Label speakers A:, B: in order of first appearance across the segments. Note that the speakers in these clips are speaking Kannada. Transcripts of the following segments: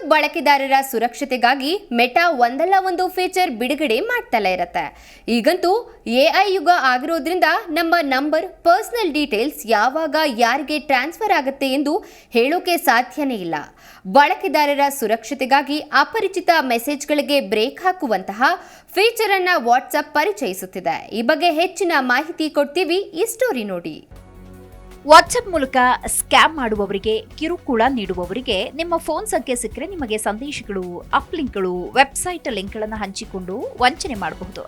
A: ವಾಟ್ಸಪ್ ಬಳಕೆದಾರರ ಸುರಕ್ಷತೆಗಾಗಿ ಮೆಟಾ ಒಂದಲ್ಲ ಒಂದು ಫೀಚರ್ ಬಿಡುಗಡೆ ಮಾಡ್ತಲೇ ಇರತ್ತೆ. ಈಗಂತೂ ಎಐ ಯುಗ ಆಗಿರೋದ್ರಿಂದ ನಮ್ಮ ನಂಬರ್ ಪರ್ಸನಲ್ ಡೀಟೇಲ್ಸ್ ಯಾವಾಗ ಯಾರಿಗೆ ಟ್ರಾನ್ಸ್ಫರ್ ಆಗುತ್ತೆ ಎಂದು ಹೇಳೋಕೆ ಸಾಧ್ಯನೇ ಇಲ್ಲ. ಬಳಕೆದಾರರ ಸುರಕ್ಷತೆಗಾಗಿ ಅಪರಿಚಿತ ಮೆಸೇಜ್ಗಳಿಗೆ ಬ್ರೇಕ್ ಹಾಕುವಂತಹ ಫೀಚರ್ ಅನ್ನ ವಾಟ್ಸಪ್ ಪರಿಚಯಿಸುತ್ತಿದೆ. ಈ ಬಗ್ಗೆ ಹೆಚ್ಚಿನ ಮಾಹಿತಿ ಕೊಡ್ತೀವಿ ಈ ಸ್ಟೋರಿ ನೋಡಿ.
B: ವಾಟ್ಸ್ಆಪ್ ಮೂಲಕ ಸ್ಕ್ಯಾಮ್ ಮಾಡುವವರಿಗೆ, ಕಿರುಕುಳ ನೀಡುವವರಿಗೆ ನಿಮ್ಮ ಫೋನ್ ಸಂಖ್ಯೆ ಸಿಕ್ಕರೆ ನಿಮಗೆ ಸಂದೇಶಗಳು ಅಪ್ಲಿಂಕ್ಗಳು ವೆಬ್ಸೈಟ್ ಲಿಂಕ್ಗಳನ್ನು ಹಂಚಿಕೊಂಡು ವಂಚನೆ ಮಾಡಬಹುದು.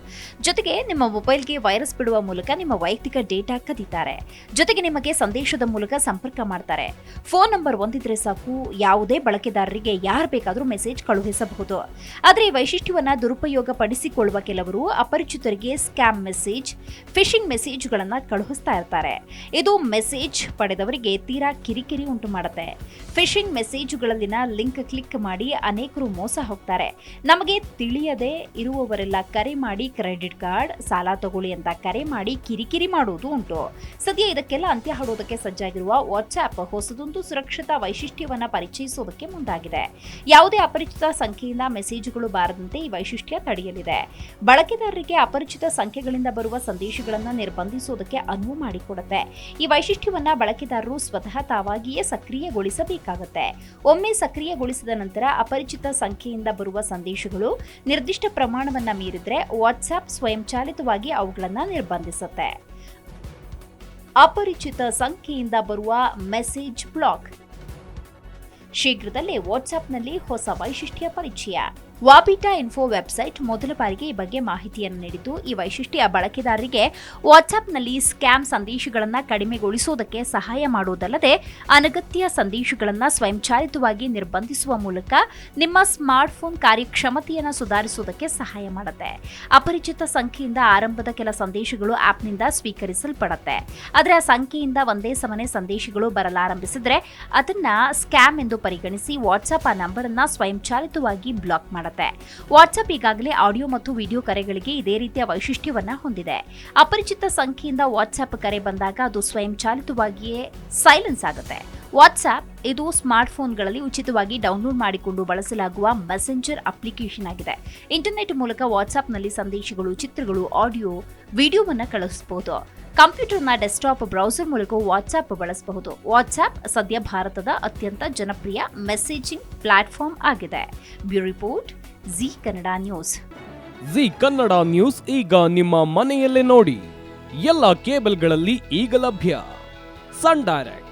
B: ಜೊತೆಗೆ ನಿಮ್ಮ ಮೊಬೈಲ್ಗೆ ವೈರಸ್ ಬಿಡುವ ಮೂಲಕ ನಿಮ್ಮ ವೈಯಕ್ತಿಕ ಡೇಟಾ ಕದೀತಾರೆ. ಜೊತೆಗೆ ನಿಮಗೆ ಸಂದೇಶದ ಮೂಲಕ ಸಂಪರ್ಕ ಮಾಡ್ತಾರೆ. ಫೋನ್ ನಂಬರ್ ಹೊಂದಿದ್ರೆ ಸಾಕು, ಯಾವುದೇ ಬಳಕೆದಾರರಿಗೆ ಯಾರು ಬೇಕಾದರೂ ಮೆಸೇಜ್ ಕಳುಹಿಸಬಹುದು. ಆದರೆ ಈ ವೈಶಿಷ್ಟ್ಯವನ್ನು ದುರುಪಯೋಗ ಪಡಿಸಿಕೊಳ್ಳುವ ಕೆಲವರು ಅಪರಿಚಿತರಿಗೆ ಸ್ಕ್ಯಾಮ್ ಮೆಸೇಜ್, ಫಿಶಿಂಗ್ ಮೆಸೇಜ್ಗಳನ್ನು ಕಳುಹಿಸ್ತಾ ಇರ್ತಾರೆ. ಇದು ಮೆಸೇಜ್ ಪಡೆದವರಿಗೆ ತೀರಾ ಕಿರಿಕಿರಿ ಉಂಟು ಮಾಡುತ್ತೆ. ಫಿಶಿಂಗ್ ಮೆಸೇಜುಗಳಲ್ಲಿನ ಲಿಂಕ್ ಕ್ಲಿಕ್ ಮಾಡಿ ಅನೇಕರು ಮೋಸ ಹೋಗ್ತಾರೆ. ನಮಗೆ ತಿಳಿಯದೆ ಇರುವವರೆಲ್ಲ ಕರೆ ಮಾಡಿ ಕ್ರೆಡಿಟ್ ಕಾರ್ಡ್, ಸಾಲ ತಗೊಳ್ಳಿ ಅಂತ ಕರೆ ಮಾಡಿ ಕಿರಿಕಿರಿ ಮಾಡುವುದು ಉಂಟು. ಸದ್ಯ ಇದಕ್ಕೆಲ್ಲ ಅಂತ್ಯ ಹಾಡೋದಕ್ಕೆ ಸಜ್ಜಾಗಿರುವ ವಾಟ್ಸ್ಆ್ಯಪ್ ಹೊಸದೊಂದು ಸುರಕ್ಷತಾ ವೈಶಿಷ್ಟ್ಯವನ್ನು ಪರಿಚಯಿಸುವುದಕ್ಕೆ ಮುಂದಾಗಿದೆ. ಯಾವುದೇ ಅಪರಿಚಿತ ಸಂಖ್ಯೆಯಿಂದ ಮೆಸೇಜುಗಳು ಬಾರದಂತೆ ಈ ವೈಶಿಷ್ಟ್ಯ ತಡೆಯಲಿದೆ. ಬಳಕೆದಾರರಿಗೆ ಅಪರಿಚಿತ ಸಂಖ್ಯೆಗಳಿಂದ ಬರುವ ಸಂದೇಶಗಳನ್ನು ನಿರ್ಬಂಧಿಸೋದಕ್ಕೆ ಅನುವು ಮಾಡಿಕೊಡುತ್ತೆ. ಈ ವೈಶಿಷ್ಟ್ಯವನ್ನ ಬಳಕೆದಾರರು ಸ್ವತಃ ತಾವಾಗಿಯೇ ಸಕ್ರಿಯಗೊಳಿಸಬೇಕಾಗುತ್ತೆ. ಒಮ್ಮೆ ಸಕ್ರಿಯಗೊಳಿಸಿದ ನಂತರ ಅಪರಿಚಿತ ಸಂಖ್ಯೆಯಿಂದ ಬರುವ ಸಂದೇಶಗಳು ನಿರ್ದಿಷ್ಟ ಪ್ರಮಾಣವನ್ನ ಮೀರಿದ್ರೆ ವಾಟ್ಸ್ಆಪ್ ಸ್ವಯಂಚಾಲಿತವಾಗಿ ಅವುಗಳನ್ನು ನಿರ್ಬಂಧಿಸುತ್ತೆ. ಅಪರಿಚಿತ ಸಂಖ್ಯೆಯಿಂದ ಬರುವ ಮೆಸೇಜ್ ಬ್ಲಾಕ್. ಶೀಘ್ರದಲ್ಲೇ ವಾಟ್ಸ್ಆಪ್ನಲ್ಲಿ ಹೊಸ ವೈಶಿಷ್ಟ್ಯ ಪರಿಚಯ. ವಾಬಿಟಾ ಇನ್ಫೋ ವೆಬ್ಸೈಟ್ ಮೊದಲ ಬಾರಿಗೆ ಈ ಬಗ್ಗೆ ಮಾಹಿತಿಯನ್ನು ನೀಡಿದ್ದು, ಈ ವೈಶಿಷ್ಟ್ಯ ಬಳಕೆದಾರರಿಗೆ ವಾಟ್ಸ್ಆಪ್ನಲ್ಲಿ ಸ್ಕ್ಯಾಮ್ ಸಂದೇಶಗಳನ್ನು ಕಡಿಮೆಗೊಳಿಸುವುದಕ್ಕೆ ಸಹಾಯ ಮಾಡುವುದಲ್ಲದೆ ಅನಗತ್ಯ ಸಂದೇಶಗಳನ್ನು ಸ್ವಯಂಚಾಲಿತವಾಗಿ ನಿರ್ಬಂಧಿಸುವ ಮೂಲಕ ನಿಮ್ಮ ಸ್ಮಾರ್ಟ್ಫೋನ್ ಕಾರ್ಯಕ್ಷಮತೆಯನ್ನು ಸುಧಾರಿಸುವುದಕ್ಕೆ ಸಹಾಯ ಮಾಡುತ್ತೆ. ಅಪರಿಚಿತ ಸಂಖ್ಯೆಯಿಂದ ಆರಂಭದ ಕೆಲ ಸಂದೇಶಗಳು ಆಪ್ನಿಂದ ಸ್ವೀಕರಿಸಲ್ಪಡುತ್ತೆ. ಆದರೆ ಆ ಸಂಖ್ಯೆಯಿಂದ ಒಂದೇ ಸಮನೆ ಸಂದೇಶಗಳು ಬರಲಾರಂಭಿಸಿದ್ರೆ, ಅದನ್ನು ಸ್ಕ್ಯಾಮ್ ಎಂದು ಪರಿಗಣಿಸಿ ವಾಟ್ಸ್ಆಪ್ ಆ ನಂಬರನ್ನು ಸ್ವಯಂಚಾಲಿತವಾಗಿ ಬ್ಲಾಕ್ ಮಾಡುತ್ತೆ ವಾಟ್ಸ್ಆಪ್ ಈಗಾಗಲೇ ಆಡಿಯೋ ಮತ್ತು ವಿಡಿಯೋ ಕರೆಗಳಿಗೆ ಇದೇ ರೀತಿಯ ವೈಶಿಷ್ಟ್ಯವನ್ನ ಹೊಂದಿದೆ. ಅಪರಿಚಿತ ಸಂಖ್ಯೆಯಿಂದ ವಾಟ್ಸ್ಆಪ್ ಕರೆ ಬಂದಾಗ ಅದು ಸ್ವಯಂಚಾಲಿತವಾಗಿಯೇ ಸೈಲೆನ್ಸ್ ಆಗುತ್ತೆ. ವಾಟ್ಸ್ಆಪ್ ಇದು ಸ್ಮಾರ್ಟ್ಫೋನ್ಗಳಲ್ಲಿ ಉಚಿತವಾಗಿ ಡೌನ್ಲೋಡ್ ಮಾಡಿಕೊಂಡು ಬಳಸಲಾಗುವ ಮೆಸೆಂಜರ್ ಅಪ್ಲಿಕೇಶನ್ ಆಗಿದೆ. ಇಂಟರ್ನೆಟ್ ಮೂಲಕ ವಾಟ್ಸ್ಆಪ್ನಲ್ಲಿ ಸಂದೇಶಗಳು, ಚಿತ್ರಗಳು, ಆಡಿಯೋ, ವಿಡಿಯೋವನ್ನು ಕಳಿಸಬಹುದು ಕಂಪ್ಯೂಟರ್ನ ಡೆಸ್ಕ್ಟಾಪ್ ಬ್ರೌಸರ್ ಮೂಲಕ ವಾಟ್ಸ್ಆಪ್ ಬಳಸಬಹುದು. ವಾಟ್ಸ್ಆ್ಯಪ್ ಸದ್ಯ ಭಾರತದ ಅತ್ಯಂತ ಜನಪ್ರಿಯ ಮೆಸೇಜಿಂಗ್ ಪ್ಲಾಟ್ಫಾರ್ಮ್ ಆಗಿದೆ. Bureau report Zee Kannada news.
C: Zee Kannada news ಈಗ ನಿಮ್ಮ ಮನೆಯಲ್ಲೇ ನೋಡಿ. ಎಲ್ಲ ಕೇಬಲ್ಗಳಲ್ಲಿ ಈಗ ಲಭ್ಯ. Sun Direct.